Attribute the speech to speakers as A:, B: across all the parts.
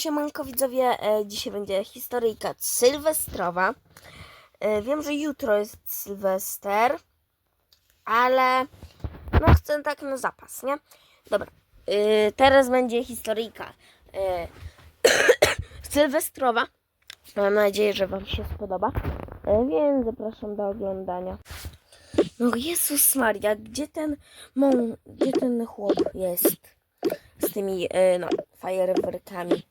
A: siemanko widzowie, e, dzisiaj będzie historyjka sylwestrowa. E, wiem, że jutro jest Sylwester, ale no chcę tak na zapas, nie? Dobra, e, teraz będzie historyjka sylwestrowa. Mam nadzieję, że Wam się spodoba, więc zapraszam do oglądania. No Jezus Maria, gdzie ten mą, gdzie ten chłop jest? Z tymi, no, fajerwerkami.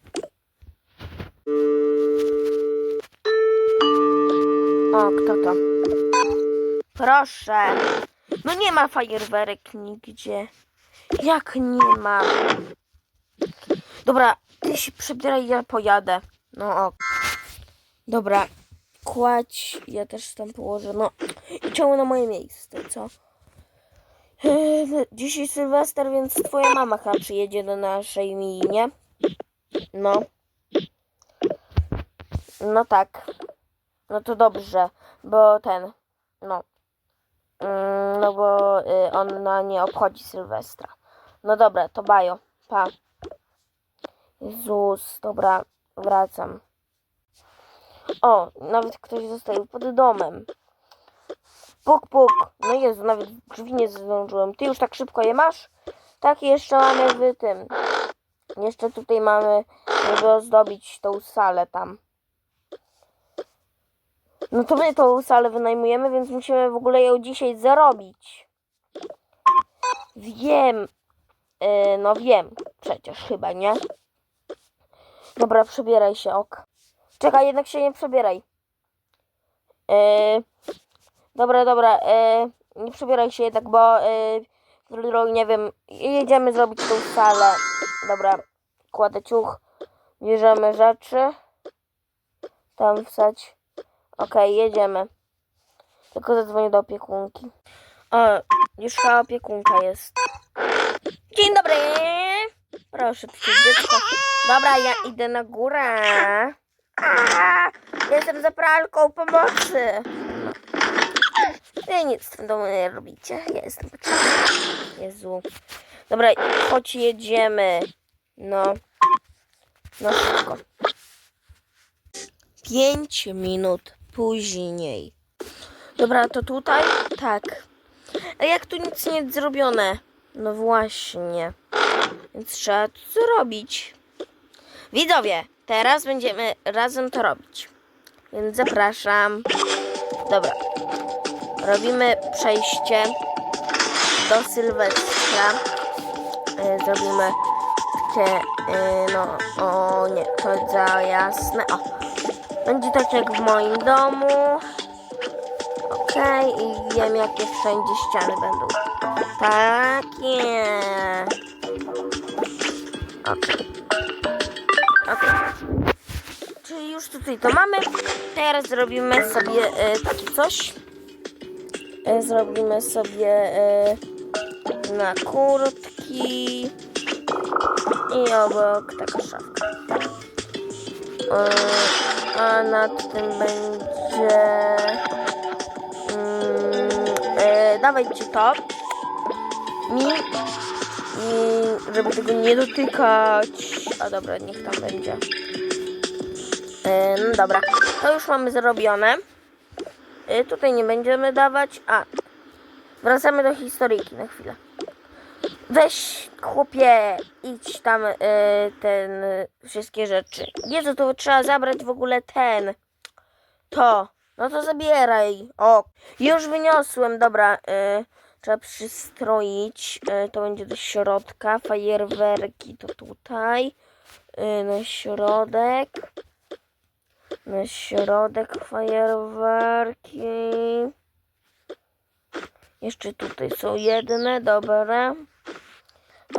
A: O, kto to? Proszę. No nie ma fajerwerek nigdzie. Jak nie ma? Dobra, ty się przebieraj, ja pojadę. No ok. Dobra, kładź, ja też tam położę, no. I ciągle na moje miejsce, co? Eee, Dzisiaj Sylwester, więc twoja mama chyba przyjedzie do naszej minie. No. No tak. No to dobrze, bo ten, no. Mm, No bo y, ona nie obchodzi Sylwestra. No dobra, to bajo. Pa. Jezus, dobra, wracam. O, nawet ktoś zostawił pod domem. Puk, puk. No Jezu, nawet drzwi nie zdążyłem. Ty już tak szybko je masz? Tak, jeszcze mamy w tym. Jeszcze tutaj mamy, żeby ozdobić tą salę tam. No to my tą salę wynajmujemy, więc musimy w ogóle ją dzisiaj zarobić. Wiem. Yy, no wiem. Przecież chyba, nie? Dobra, przebieraj się, ok. Czekaj, jednak się nie przebieraj. Yy, dobra, dobra. Yy, nie przebieraj się jednak, bo yy, nie wiem. Jedziemy zrobić tą salę. Dobra, kładę ciuch. Bierzemy rzeczy. Tam wsać. Okej, jedziemy. Tylko zadzwonię do opiekunki. O, już ta opiekunka jest. Dzień dobry! Proszę, jest dziecko. Dobra, ja idę na górę. Jestem za pralką pomocy. Wy nic w tym domu nie robicie. Ja jestem potrzebna. Jezu. Dobra, chodź jedziemy. No. No szybko. Pięć minut później. Dobra, to tutaj? Tak. A jak tu nic nie jest zrobione? No właśnie. Więc trzeba to zrobić. Widzowie, teraz będziemy razem to robić. Więc zapraszam. Dobra. Robimy przejście do Sylwestra. E, Zrobimy takie, e, no, o nie, to za jasne. O, będzie tak jak w moim domu. Okej, i wiem jakie wszędzie ściany będą. Takie. Okej. Okej. Czyli już tutaj to mamy. Teraz zrobimy sobie e, takie coś. E, zrobimy sobie e, na kurtki. I obok taka szafka. E, a nad tym będzie. Mm, e, dawajcie to. Mi. Żeby tego nie dotykać. A dobra, niech tam będzie. E, no dobra, to już mamy zrobione. E, tutaj nie będziemy dawać. A, wracamy do historyjki na chwilę. Weź, chłopie, idź tam y, ten, wszystkie rzeczy. Jezu, to trzeba zabrać w ogóle ten, to. No to zabieraj. O, już wyniosłem, dobra. Y, trzeba przystroić. Y, to będzie do środka. Fajerwerki to tutaj. Y, na środek. Na środek fajerwerki. Jeszcze tutaj są jedne, dobra.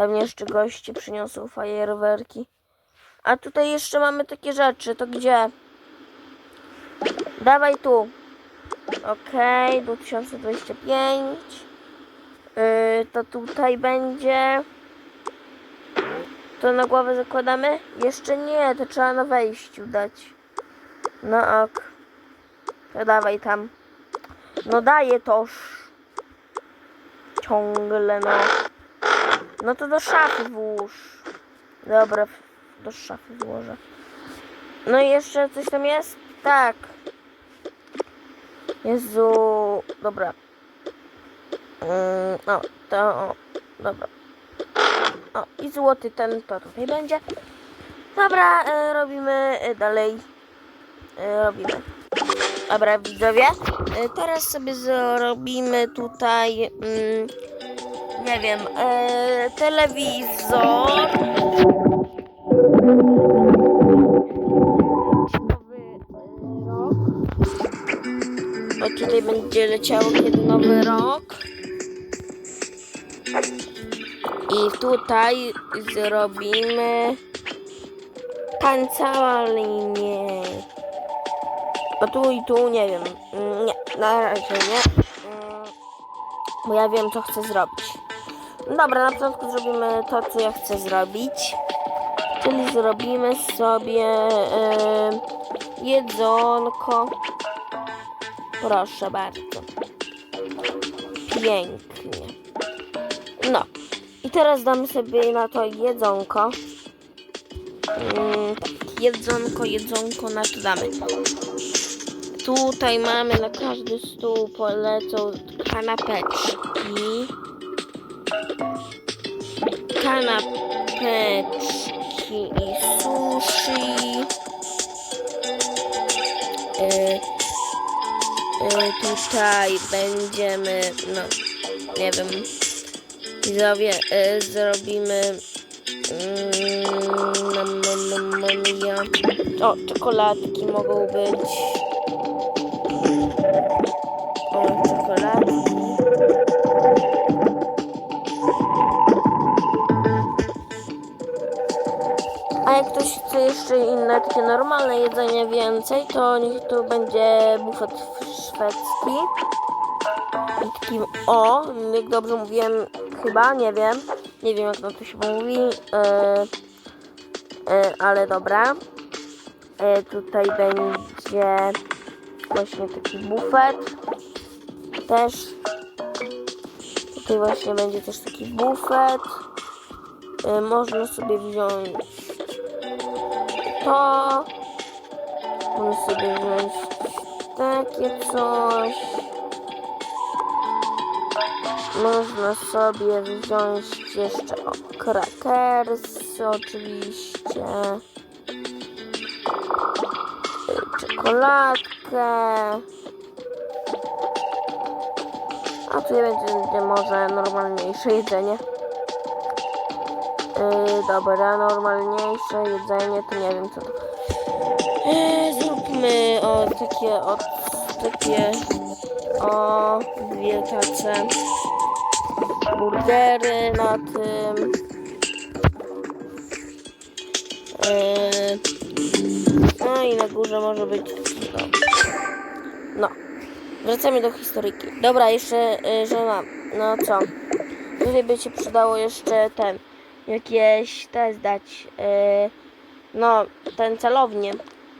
A: Tam jeszcze goście przyniosą fajerwerki. A tutaj jeszcze mamy takie rzeczy, to gdzie? Dawaj tu. Okej, 2025. Yy, to tutaj będzie. To na głowę zakładamy? Jeszcze nie, to trzeba na wejściu dać. No ok. To dawaj tam. No daję toż. Ciągle no. No to do szafy włóż. Dobra, do szafy włożę. No i jeszcze coś tam jest? Tak. Jezu, dobra. Mm, to, dobra. O, i złoty ten to tutaj będzie. Dobra, e, robimy e, dalej. E, robimy. Dobra, widzowie. Teraz sobie zrobimy tutaj, mm, nie wiem, e, telewizor. Nowy e, rok. O, tutaj będzie leciało kiedy nowy rok. I tutaj zrobimy kancelaryjnie. A tu i tu nie wiem. Mm, Nie, na razie nie. Mm, Bo ja wiem, co chcę zrobić. Dobra, na początku zrobimy to, co ja chcę zrobić. Czyli zrobimy sobie e, jedzonko. Proszę bardzo. Pięknie. No. I teraz damy sobie na to jedzonko. Tak, jedzonko, jedzonko na to damy. Tutaj mamy na każdy stół polecą kanapeczki. Kanapeczki i sushi. E, e, tutaj będziemy, no, nie wiem, widzowie, e, zrobimy mm, nam, nam, ja. O, czekoladki mogą być. Jeszcze inne, takie normalne jedzenie więcej, to niech tu będzie bufet szwedzki. Takim, o, jak dobrze mówiłem, chyba, nie wiem. Nie wiem, jak to się mówi. E, e, ale dobra. E, tutaj będzie właśnie taki bufet. Też. Tutaj właśnie będzie też taki bufet. Można sobie wziąć to. Można sobie wziąć takie coś. Można sobie wziąć jeszcze o, krakersy oczywiście. Czekoladkę. A tu będzie może normalniejsze jedzenie. Yy, dobra, normalniejsze jedzenie, to nie wiem co to. Yy, zróbmy o takie, o takie, o dwie tace burgery na tym. Yy, no i na górze może być. No. no. Wracamy do historyki. Dobra, jeszcze yy, żona. No co? Tutaj by się przydało jeszcze ten. Jakieś te zdać. Yy, no, ten celownie.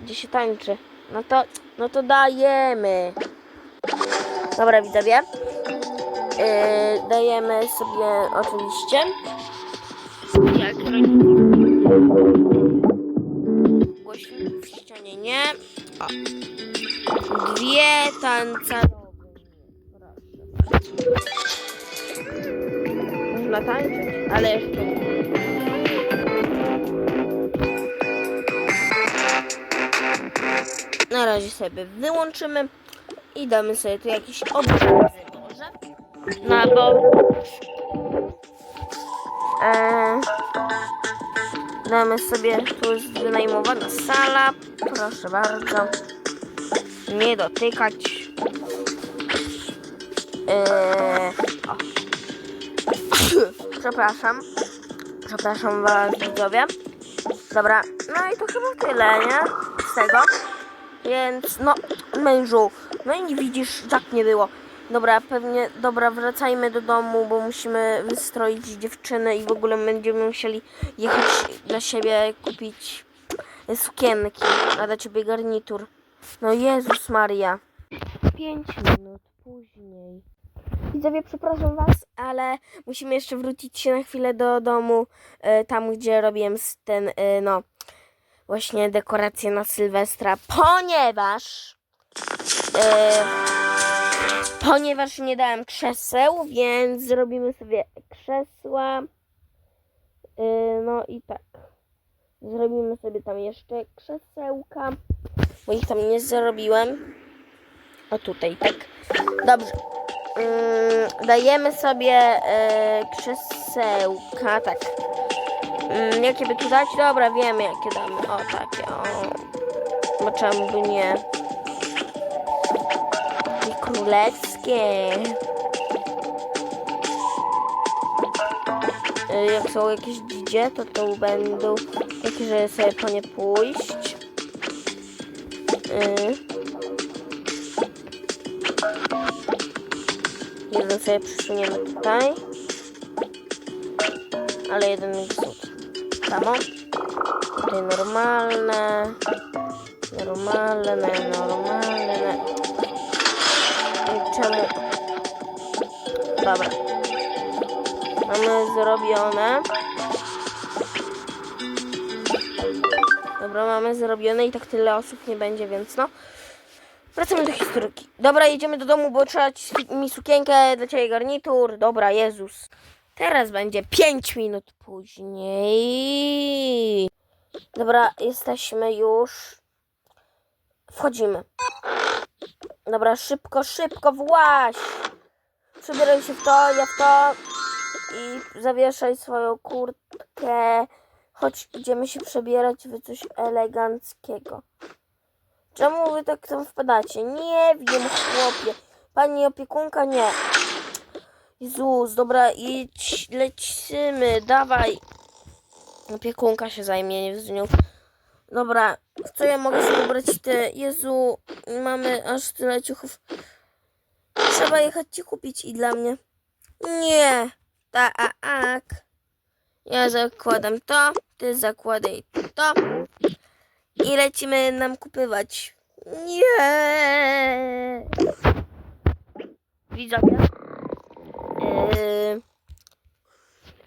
A: Gdzie się tańczy. No to, no to dajemy. Dobra, widzowie. Yy, dajemy sobie oczywiście. Jak Głośnik w ścianie nie. O. Dwie tancalowe. Proszę. Można tańczyć, ale jeszcze nie. Na razie sobie wyłączymy i damy sobie tu jakiś obraz może. No bo e, damy sobie tu jest wynajmowana sala. Proszę bardzo. Nie dotykać. E, o. Przepraszam. Przepraszam was widzowie. Dobra, no i to chyba tyle, nie? Z tego. Więc no, mężu, no i widzisz, jak nie było. Dobra, pewnie, dobra, wracajmy do domu, bo musimy wystroić dziewczynę i w ogóle będziemy musieli jechać dla siebie kupić sukienki, a dla ciebie garnitur. No Jezus Maria. Pięć minut później. Widzowie, przepraszam was, ale musimy jeszcze wrócić się na chwilę do domu, e, tam gdzie robiłem ten, e, no, właśnie dekoracje na Sylwestra, ponieważ e, ponieważ nie dałem krzeseł, więc zrobimy sobie krzesła. E, no i tak. Zrobimy sobie tam jeszcze krzesełka, bo ich tam nie zrobiłem. O tutaj, tak. Dobrze. Mm, dajemy sobie e, krzesełka, tak. Mm, jakie by tu dać? Dobra, wiemy jakie damy. O, takie, o. Bo czemu by nie? I królewskie. Y, Jak są jakieś dzidzie, to to będą takie, że sobie po nie pójść. Y. Jeden sobie przesuniemy tutaj. Ale jeden jest. Samo. Tutaj normalne. Normalne, normalne. I czemu? Dobra. Mamy zrobione. Dobra, mamy zrobione i tak tyle osób nie będzie, więc no. Wracamy do historyki. Dobra, jedziemy do domu, bo trzeba mi sukienkę, dla ciebie garnitur. Dobra, Jezus. Teraz będzie 5 minut później. Dobra, jesteśmy już. Wchodzimy. Dobra, szybko, szybko, właź. Przebieraj się w to, ja w to. I zawieszaj swoją kurtkę. Chodź, idziemy się przebierać w coś eleganckiego. Czemu wy tak tam wpadacie? Nie wiem, chłopie. Pani opiekunka, nie. Jezus, dobra, idź, lecimy, dawaj. Opiekunka się zajmie, z nią. Dobra, co ja mogę sobie ubrać te? Jezu, mamy aż tyle ciuchów. Trzeba jechać ci kupić i dla mnie. Nie, tak. Ja zakładam to, ty zakładaj to. I lecimy nam kupywać. Nie. Widzowie. Yy,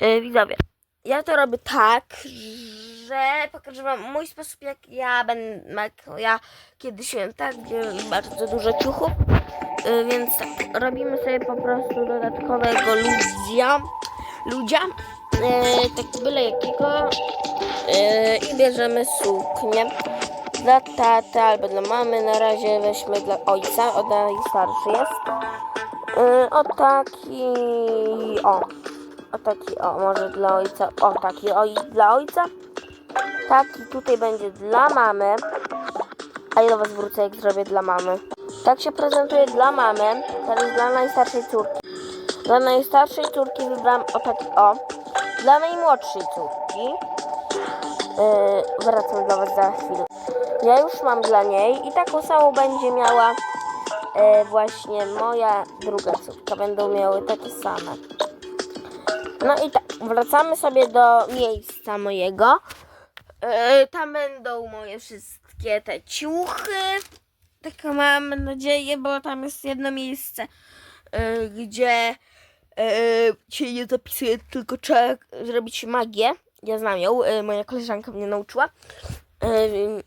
A: yy, widzowie. Ja to robię tak, że pokażę wam mój sposób, jak ja będę, jak ja kiedyś miałem tak bardzo dużo ciuchów. Yy, więc tak, robimy sobie po prostu dodatkowego ludzia. Ludzia. Yy, tak byle jakiego. Yy, I bierzemy suknię dla taty albo dla mamy. Na razie weźmy dla ojca, o najstarszy jest. Yy, o taki, o, o taki, o może dla ojca, o taki, o i dla ojca. Taki tutaj będzie dla mamy. A ja do was wrócę jak zrobię dla mamy. Tak się prezentuje dla mamy, teraz dla najstarszej córki. Dla najstarszej córki wybrałam o taki, o. Dla najmłodszej córki Yy, wracam do Was za chwilę. Ja już mam dla niej i taką samą będzie miała yy, właśnie moja druga córka. Będą miały takie same. No i tak, wracamy sobie do miejsca mojego. Yy, tam będą moje wszystkie te ciuchy. Tak mam nadzieję, bo tam jest jedno miejsce, yy, gdzie yy, się nie zapisuje, tylko trzeba zrobić magię. Ja znam ją, y, moja koleżanka mnie nauczyła. Y,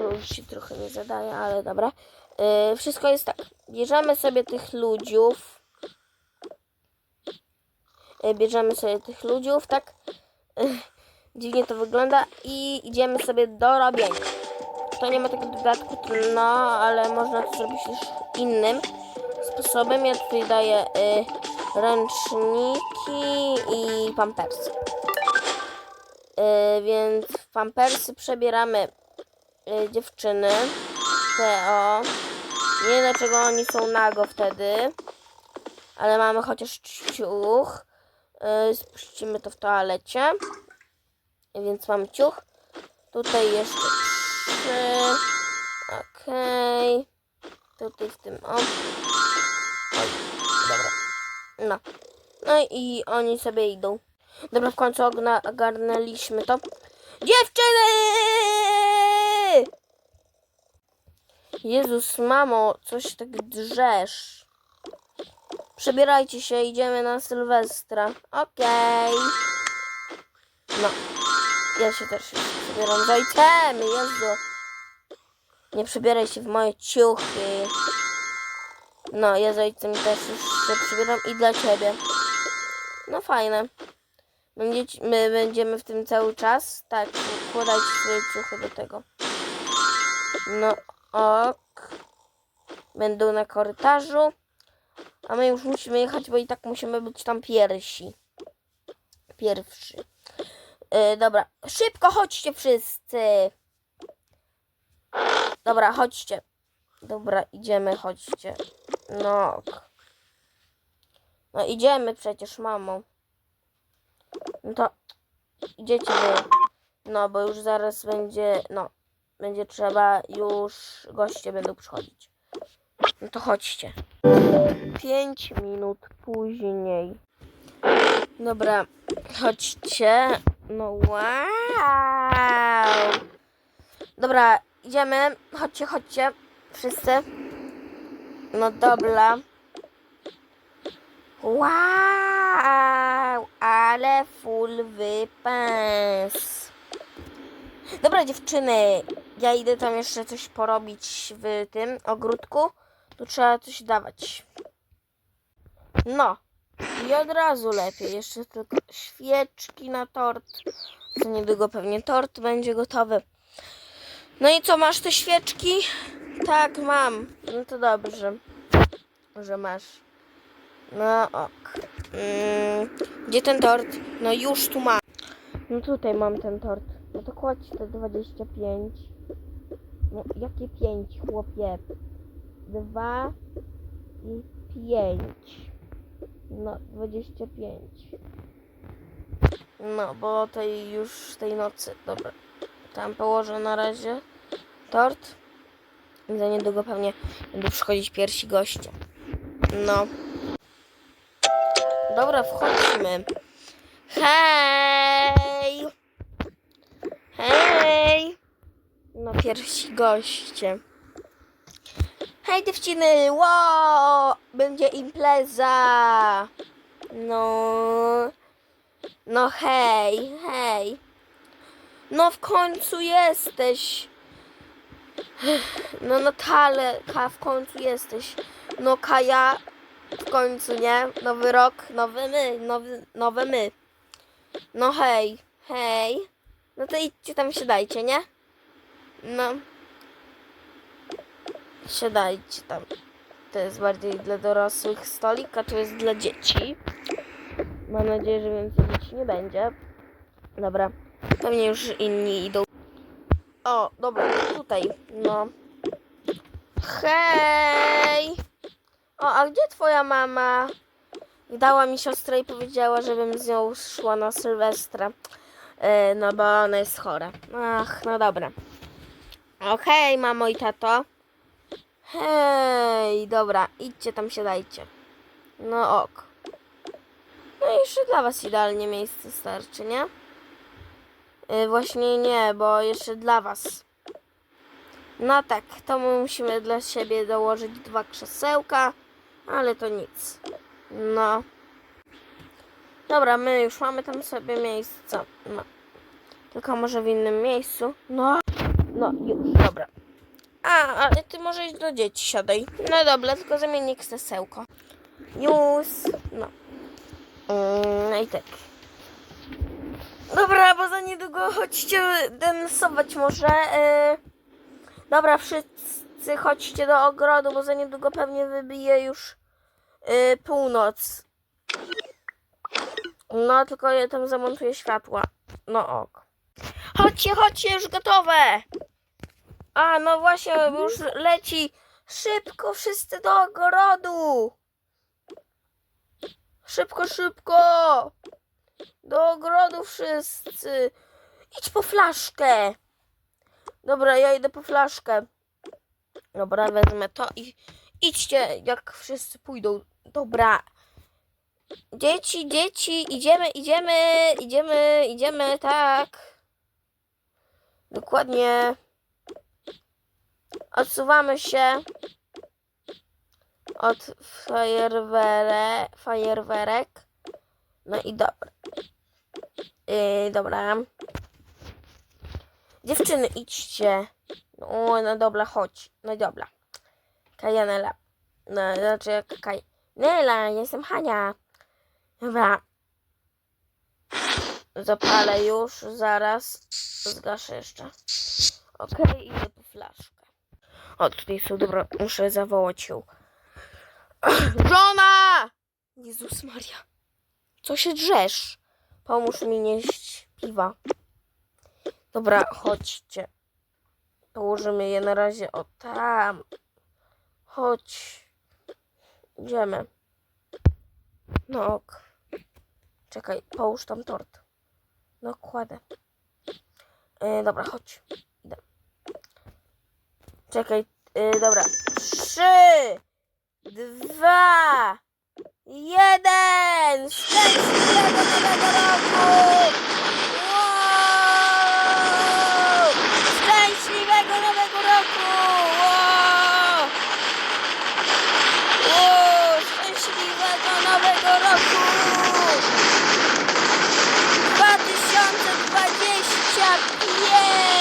A: no się trochę nie zadaje, ale dobra. Y, wszystko jest tak. Bierzemy sobie tych ludziów. Y, bierzemy sobie tych ludziów, tak? Y, dziwnie to wygląda. I idziemy sobie do robienia. To nie ma tego dodatku, no, ale można to zrobić też innym sposobem. Ja tutaj daję y, ręczniki i pampersy. Yy, więc w pampersy przebieramy yy, dziewczyny. Te o. Nie wiem dlaczego oni są nago wtedy. Ale mamy chociaż ciuch. Yy, spuścimy to w toalecie. Więc mam ciuch. Tutaj jeszcze trzy. Okej. Tutaj w tym o. Oj, dobra. No. No i oni sobie idą. Dobra, w końcu ogarnęliśmy to. Dziewczyny! Jezus, mamo, coś tak drzesz. Przebierajcie się, idziemy na Sylwestra. Okej. No, ja się też przebieram za itemy, Jezu. Nie przebieraj się w moje ciuchy. No, ja za itemy też już się przebieram i dla ciebie. No fajne. My będziemy w tym cały czas? Tak, wkładajcie swoje ciuchy do tego. No, ok. Będą na korytarzu. A my już musimy jechać, bo i tak musimy być tam pierwsi. Pierwszy. Yy, dobra, szybko chodźcie wszyscy. Dobra, chodźcie. Dobra, idziemy, chodźcie. No. No idziemy przecież, mamo. No to idziecie wy. No, bo już zaraz będzie, no, będzie trzeba, już goście będą przychodzić. No to chodźcie. Pięć minut później. Dobra, chodźcie. No wow. Dobra, idziemy. Chodźcie, chodźcie. Wszyscy. No dobra. Wow, ale full wypas. Dobra dziewczyny, ja idę tam jeszcze coś porobić w tym ogródku. Tu trzeba coś dawać. No. I od razu lepiej. Jeszcze tylko świeczki na tort. Za niedługo pewnie tort będzie gotowy. No i co, masz te świeczki? Tak, mam. No to dobrze, że masz. No ok. Mm, gdzie ten tort? No już tu mam. No tutaj mam ten tort. No to kładź te 25. Jakie 5, chłopie? 2 i 5. No 25. No, bo tej już tej nocy. Dobra. Tam położę na razie tort. I za niedługo pewnie będą przychodzić pierwsi goście. No. Dobra, wchodźmy. Hej! No, pierwsi goście. Hej dziewczyny! Wow! Będzie impreza! No... No hej, hej. No w końcu jesteś. No Natalka, w końcu jesteś. No Kaja, w końcu, nie? Nowy rok, nowy my, nowy, nowe my. No hej, hej. No to idźcie tam, siadajcie, nie? No. Siadajcie tam. To jest bardziej dla dorosłych stolik, a to jest dla dzieci. Mam nadzieję, że więcej dzieci nie będzie. Dobra. Pewnie już inni idą. O, dobra, tutaj. No. Hej! O, a gdzie twoja mama? Dała mi siostrę i powiedziała, żebym z nią szła na Sylwestra. E, no bo ona jest chora. Ach, no dobra. Okej, mamo i tato. Hej, dobra, idźcie tam, siadajcie. No ok. No i jeszcze dla was idealnie miejsce starczy, nie? Y, właśnie nie, bo jeszcze dla was. No tak, to my musimy dla siebie dołożyć dwa krzesełka, ale to nic. No. Dobra, my już mamy tam sobie miejsce. No. Tylko może w innym miejscu. No. No, już, dobra. A, ale ty może iść do dzieci, siadaj. No dobra, tylko zamienię krzesełko. Już. No. Mm, No i tak. Dobra, bo za niedługo chodźcie densować może. Yy. Dobra, wszyscy chodźcie do ogrodu, bo za niedługo pewnie wybije już yy, północ. No, tylko ja tam zamontuję światła. No ok. Chodźcie, chodźcie, już gotowe! A, no właśnie, już leci. Szybko, wszyscy do ogrodu! Szybko, szybko! Do ogrodu wszyscy! Idź po flaszkę! Dobra, ja idę po flaszkę. Dobra, wezmę to i idźcie, jak wszyscy pójdą. Dobra. Dzieci, dzieci, idziemy, idziemy, idziemy, idziemy, tak. Dokładnie. Odsuwamy się od fajerwere, fajerwerek. No i dobra. Yy, dobra. Dziewczyny, idźcie. No, no dobra, chodź. No dobra. Kajanela. No, znaczy, Kaj... Nela, jestem Hania. Dobra. Zapalę już, zaraz. Zgaszę jeszcze. Okej, idę po flaszkę. O, tutaj są, dobra, muszę zawołać ją. Żona! Jezus Maria. Co się drzesz? Pomóż mi nieść piwa. Dobra, chodźcie. Położymy je na razie o tam. Chodź. Idziemy. No ok. Czekaj, połóż tam tort. No kładę. E, dobra, chodź. Czekaj, e, dobra. Trzy, dwa, jeden! Szczęśliwego nowego roku! Wow! Szczęśliwego nowego roku! Wow! Wow! Szczęśliwego nowego roku! 2025!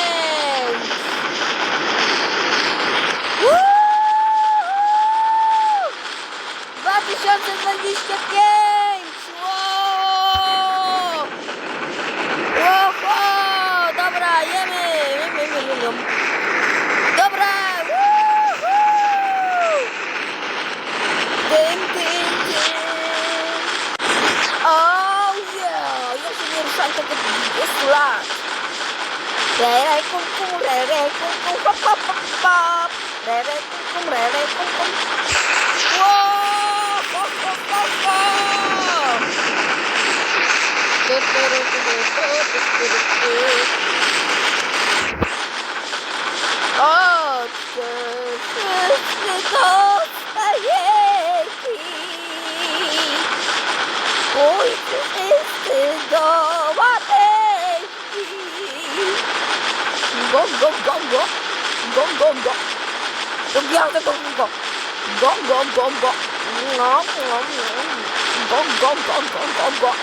A: 레벨 쿵쿵 레벨 쿵쿵 빡빡빡빡. 레벨 꽁꽁 레벨 꽁꽁 우와 빡빡빡빡. 뚜뚜루뚜뚜뚜뚜뚜뚜 ôm gọn. Ôm dao tới con gọn. Gọn gọn gọn. Gọn ngón ngón gọn gọn gọn gọn gọn gọn.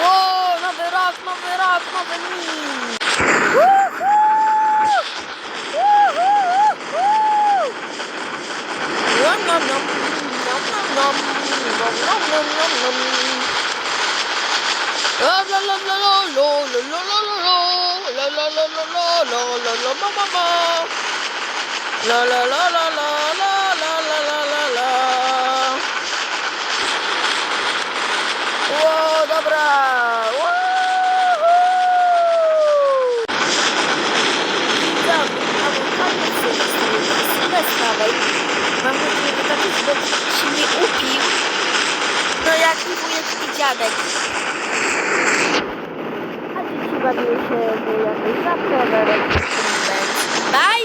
A: Wow nowy rok nowy rok nowy mi nom nom nom nom nom nom nom nom nom nom nom nom nom nom nom nom nom la la la la la la la ma ma ma la la la la la la la la la la la Ło, dobra! Mam nadzieję, że go się nie upił. No jak wujek i dziadek. bawił się. Bye!